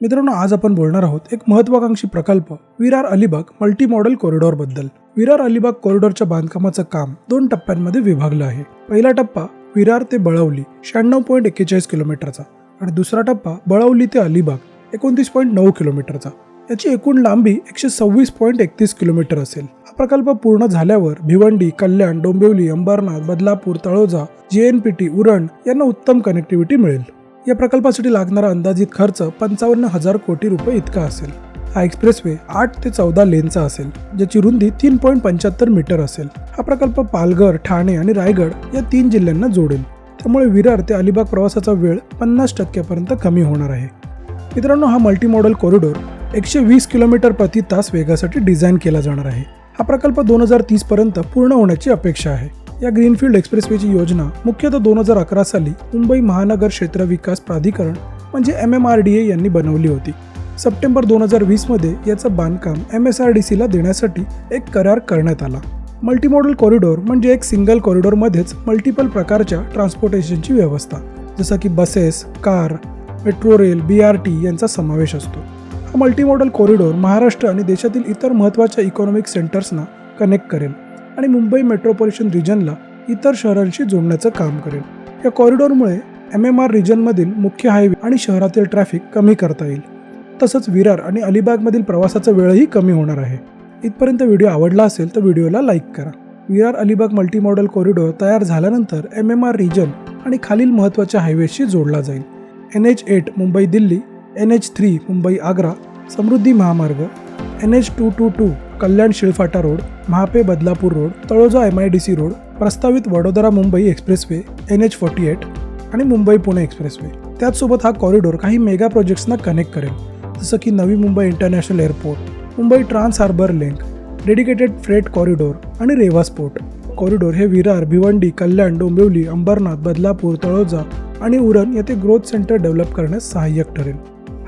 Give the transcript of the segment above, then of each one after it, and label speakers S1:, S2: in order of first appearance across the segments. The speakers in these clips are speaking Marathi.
S1: मित्रांनो आज आपण बोलणार आहोत एक महत्वाकांक्षी प्रकल्प विरार अलिबाग मल्टी मॉडेल कॉरिडॉरबद्दल. विरार अलिबाग कॉरिडॉरच्या बांधकामाचं काम दोन टप्प्यांमध्ये विभागलं आहे. पहिला टप्पा विरार ते बळवली शहाण्णव पॉईंट एक्केचाळीस किलोमीटरचा. आणि दुसरा टप्पा बळवली ते अलिबाग एकोणतीस पॉईंट नऊ किलोमीटरचा. याची एकूण लांबी एकशे सव्वीस पॉईंट एकतीस किलोमीटर असेल. हा प्रकल्प पूर्ण झाल्यावर भिवंडी कल्याण डोंबिवली अंबरनाथ बदलापूर तळोजा जेएनपीटी उरण यांना उत्तम कनेक्टिव्हिटी मिळेल. या प्रकल्पासाठी लागणारा अंदाजित खर्च पंचावन्न हजार कोटी रुपये इतका असेल. हा एक्सप्रेसवे आठ ते चौदा लेनचा असेल ज्याची रुंदी तीन पॉईंट पंच्याहत्तर मीटर असेल. हा प्रकल्प पालघर ठाणे आणि रायगड या तीन जिल्ह्यांना जोडेल. त्यामुळे विरार ते अलिबाग प्रवासाचा वेळ पन्नास टक्क्यापर्यंत कमी होणार आहे. मित्रांनो हा मल्टी मॉडेल कॉरिडॉर एकशे वीस किलोमीटर प्रति तास वेगासाठी डिझाईन केला जाणार आहे. हा प्रकल्प दोन हजार तीस पर्यंत पूर्ण होण्याची अपेक्षा आहे. या ग्रीनफील्ड एक्सप्रेसवेची योजना मुख्यतः दोन हजार अकरा साली मुंबई महानगर क्षेत्र विकास प्राधिकरण म्हणजे M M R D A यांनी बनवली होती. सप्टेंबर दोन हजार वीसमध्ये याचं बांधकाम एम एस आर डी सीला देण्यासाठी एक करार करण्यात आला. मल्टीमॉडल कॉरिडॉर म्हणजे एक सिंगल कॉरिडॉरमध्येच मल्टिपल प्रकारच्या ट्रान्सपोर्टेशनची व्यवस्था जसं की buses car metro rail B R T यांचा समावेश असतो. हा मल्टीमॉडल कॉरिडॉर महाराष्ट्र आणि देशातील इतर महत्त्वाच्या इकॉनॉमिक सेंटर्सना कनेक्ट करेल. आणि मुंबई मेट्रोपॉलिटन रिजनला इतर शहरांशी जोडण्याचं काम करेल. या कॉरिडॉरमुळे एम एम आर रिजनमधील मुख्य हायवे आणि शहरातील ट्रॅफिक कमी करता येईल. तसंच विरार आणि अलिबागमधील प्रवासाचा वेळही कमी होणार आहे. इथपर्यंत व्हिडिओ आवडला असेल तर व्हिडिओला लाईक करा. विरार अलिबाग मल्टीमॉडल कॉरिडॉर तयार झाल्यानंतर एम एम आर रिजन आणि खालील महत्त्वाच्या हायवेशी जोडला जाईल. N H eight Mumbai Delhi N H three Mumbai Agra Samruddhi Mahamarg N H two two two Kalyan Shilphata road Mahape Badlapur road Taloja M I D C road प्रस्तावित Vadodara Mumbai expressway N H forty eight आणि मुंबई पुणे एक्सप्रेसवे. त्याचसोबत हा कॉरिडॉर काही मेगा प्रोजेक्ट्सना कनेक्ट करेल. जसं की Navi Mumbai international airport Mumbai trans harbour link dedicated freight corridor आणि रेवा स्पोर्ट कॉरिडॉर हे विरार भिवंडी कल्याण डोंबिवली अंबरनाथ बदलापूर तळोजा आणि उरण येथे ग्रोथ सेंटर डेव्हलप करण्यास सहाय्यक ठरेल.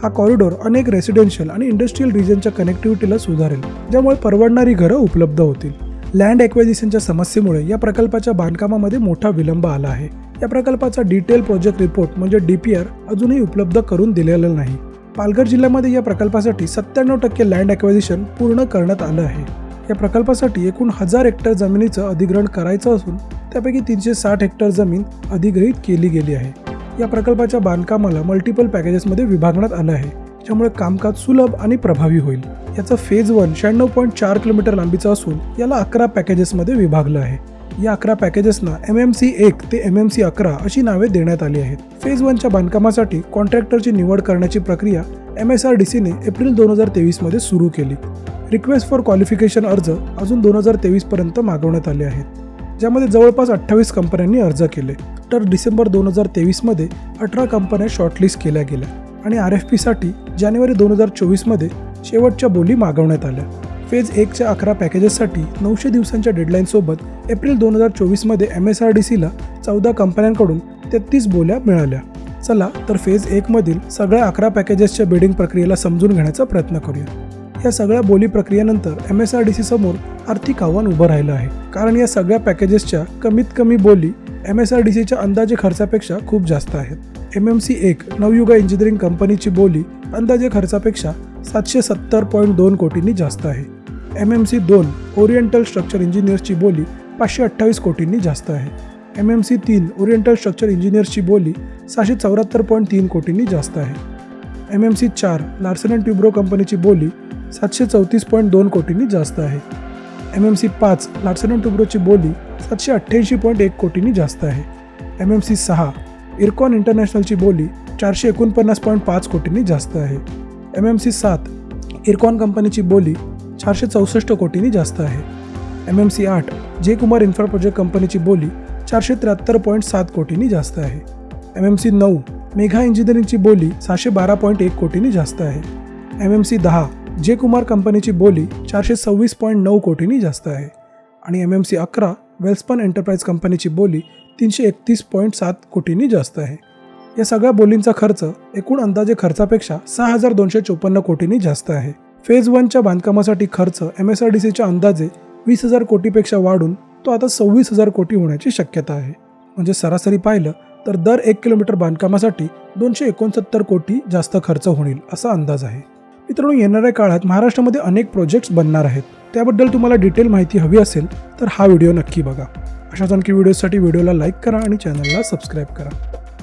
S1: हा कॉरिडॉर अनेक रेसिडेन्शियल आणि इंडस्ट्रीयल रिजनच्या कनेक्टिव्हिटीला सुधारेल ज्यामुळे परवडणारी घरं उपलब्ध होतील. लँड ॲक्वेजिशनच्या समस्येमुळे या प्रकल्पाच्या बांधकामामध्ये मोठा विलंब आला आहे. या प्रकल्पाचा डिटेल प्रोजेक्ट रिपोर्ट म्हणजे डी पी आर अजूनही उपलब्ध करून दिलेला नाही. पालघर जिल्ह्यामध्ये या प्रकल्पासाठी सत्त्याण्णव टक्के लँड ॲक्वेजिशन पूर्ण करण्यात आलं आहे. या प्रकल्पासाठी एकूण हजार हेक्टर जमिनीचं अधिग्रहण करायचं असून त्यापैकी तीनशे साठ हेक्टर जमीन अधिग्रहित केली गेली आहे. या प्रकल्पाच्या बांधकामाला मल्टिपल पॅकेजेसमध्ये विभागण्यात आलं आहे ज्यामुळे कामकाज सुलभ आणि प्रभावी होईल. याचं फेज वन शहाण्णव पॉईंट चार किलोमीटर लांबीचा असून याला अकरा पॅकेजेसमध्ये विभागलं आहे. या अकरा पॅकेजेसना एम एम सी एक ते एम एम सी अकरा अशी नावे देण्यात आली आहेत. फेज वनच्या बांधकामासाठी कॉन्ट्रॅक्टरची निवड करण्याची प्रक्रिया एम एस आर डी सीने एप्रिल दोन हजार तेवीसमध्ये सुरू केली. रिक्वेस्ट फॉर क्वालिफिकेशन अर्ज अजून दोन हजार तेवीसपर्यंत मागवण्यात आले आहेत. ज्यामध्ये जवळपास अठ्ठावीस कंपन्यांनी अर्ज केले. तर डिसेंबर दोन हजार तेवीसमध्ये अठरा कंपन्या शॉर्टलिस्ट केल्या गेल्या आणि आर एफ पीसाठी जानेवारी दोन हजार चोवीसमध्ये शेवटच्या बोली मागवण्यात आल्या. फेज एकच्या अकरा पॅकेजेससाठी नऊशे दिवसांच्या डेडलाईनसोबत एप्रिल दोन हजार चोवीसमध्ये एम एस आर डी सीला चौदा कंपन्यांकडून तेहतीस बोल्या मिळाल्या. चला तर फेज एकमधील सगळ्या अकरा पॅकेजेसच्या बिडिंग प्रक्रियेला समजून घेण्याचा प्रयत्न करूया. या सगळ्या बोली प्रक्रियेनंतर M S R D C समोर आर्थिक आव्हान उभं राहिलं आहे. कारण या सगळ्या पॅकेजेसच्या कमीत कमी बोली एम एस आर डी सीच्या अंदाजे खर्चापेक्षा खूप जास्त आहेत. एम एम सी एक नवयुगा इंजिनिअरिंग कंपनीची बोली अंदाजे खर्चापेक्षा सातशे सत्तर पॉईंट दोन कोटींनी जास्त आहे. एम एम सी दोन ओरिएंटल स्ट्रक्चर इंजिनियर्सची बोली पाचशे अठ्ठावीस कोटींनी जास्त आहे. एम एम सी तीन ओरिएंटल स्ट्रक्चर इंजिनियर्सची बोली सहाशे चौऱ्याहत्तर पॉईंट तीन कोटींनी जास्त आहे. एम एम सी चार लार्सन अँड ट्युब्रो कंपनीची बोली सातशे चौतीस पॉईंट दोन कोटींनी जास्त आहे. एम एम सी पाच लार्सन अँड टुब्रोची बोली सातशे अठ्ठ्याऐंशी पॉईंट एक कोटींनी जास्त आहे. एम एम सी सहा इरकॉन इंटरनॅशनलची बोली चारशे एकोणपन्नास पॉईंट पाच कोटींनी जास्त आहे. एम एम सी सात इरकॉन कंपनीची बोली चारशे चौसष्ट कोटींनी जास्त आहे. एम एम सी आठ जे कुमार इन्फ्रा प्रोजेक्ट कंपनीची बोली चारशे त्र्याहत्तर पॉईंट सात कोटींनी जास्त आहे. एम एम सी नऊ मेघा इंजिनिअरिंगची बोली सहाशे बारा पॉईंट एक कोटींनी जास्त आहे. एम एम सी दहा जे कुमार कंपनीची बोली चारशे सव्वीस पॉईंट नऊ कोटींनी जास्त आहे. आणि एम एम सी अकरा वेल्सपन एंटरप्राइज कंपनीची बोली तीनशे एकतीस पॉईंट सात कोटींनी जास्त आहे. या सगळ्या बोलींचा खर्च एकूण अंदाजे खर्चापेक्षा सहा हजार दोनशे चोपन्न कोटींनी जास्त आहे. फेज वनच्या बांधकामासाठी खर्च एम एस आर डी सीच्या अंदाजे वीस हजार कोटीपेक्षा वाढून तो आता सव्वीस हजार कोटी होण्याची शक्यता आहे. म्हणजे सरासरी पाहिलं तर दर एक किलोमीटर बांधकामासाठी दोनशे एकोणसत्तर कोटी जास्त खर्च होईल असा अंदाज आहे. मित्रांनो येणाऱ्या काळात महाराष्ट्रामध्ये अनेक प्रोजेक्ट्स बनणार आहेत. त्याबद्दल तुम्हाला डिटेल माहिती हवी असेल तर हा व्हिडिओ नक्की बघा. अशाच आणखी व्हिडिओसाठी व्हिडिओला लाईक करा आणि चॅनलला सबस्क्राईब करा.